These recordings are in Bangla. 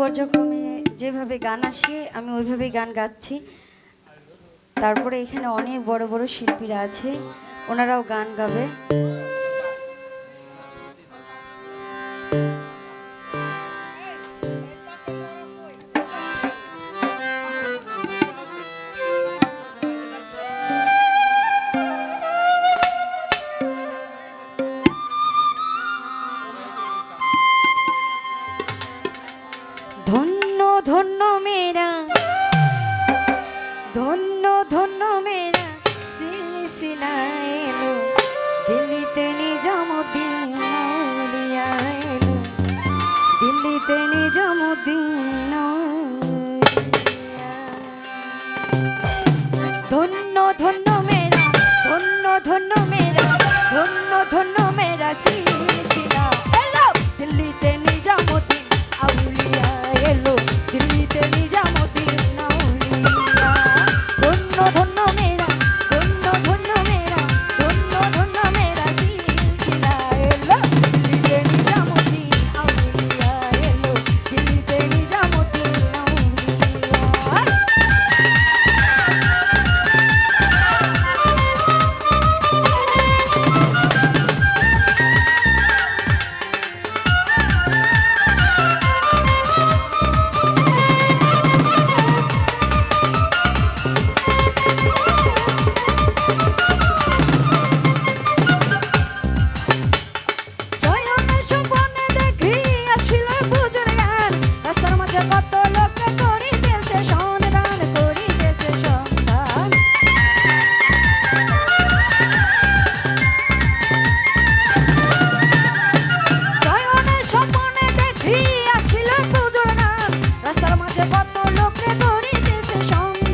পর্যায়ক্রমে যেভাবে গান আসে, আমি ওইভাবে গান গাচ্ছি। তারপরে এখানে অনেক বড় বড় শিল্পীরা আছে, ওনারাও গান গাবে। así. করে গেছে সঙ্গে।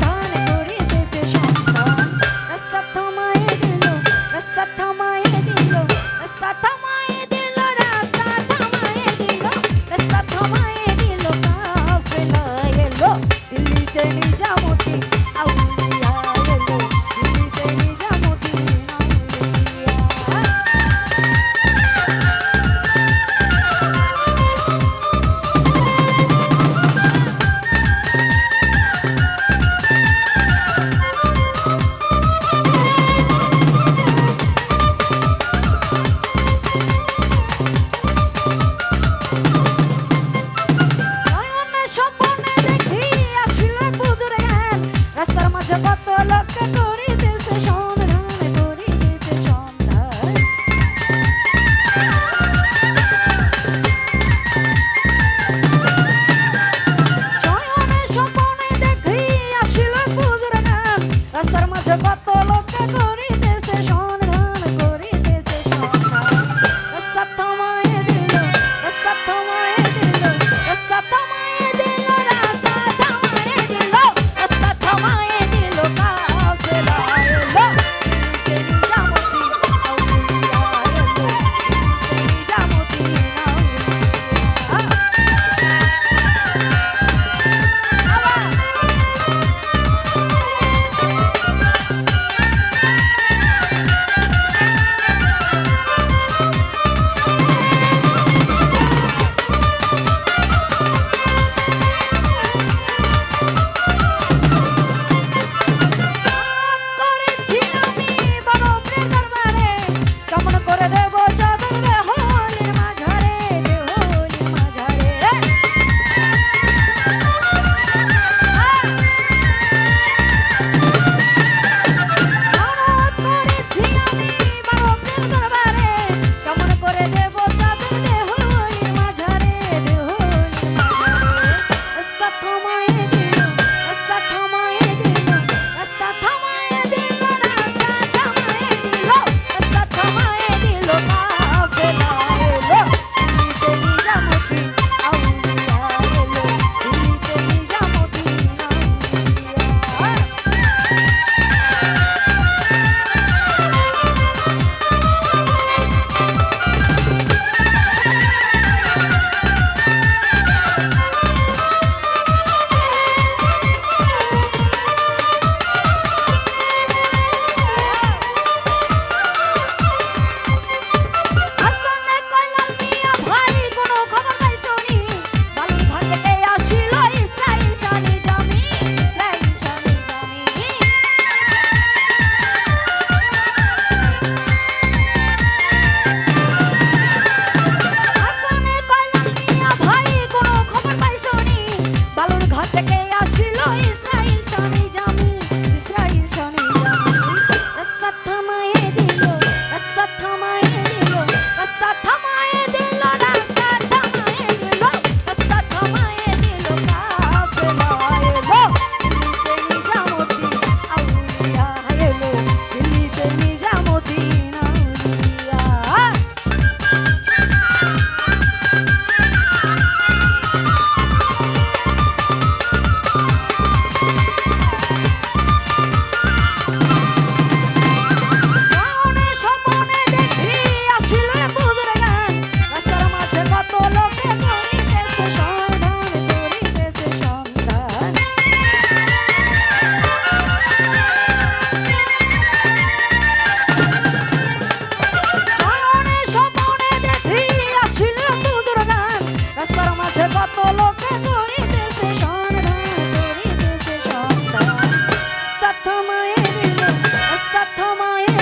প্রথমায়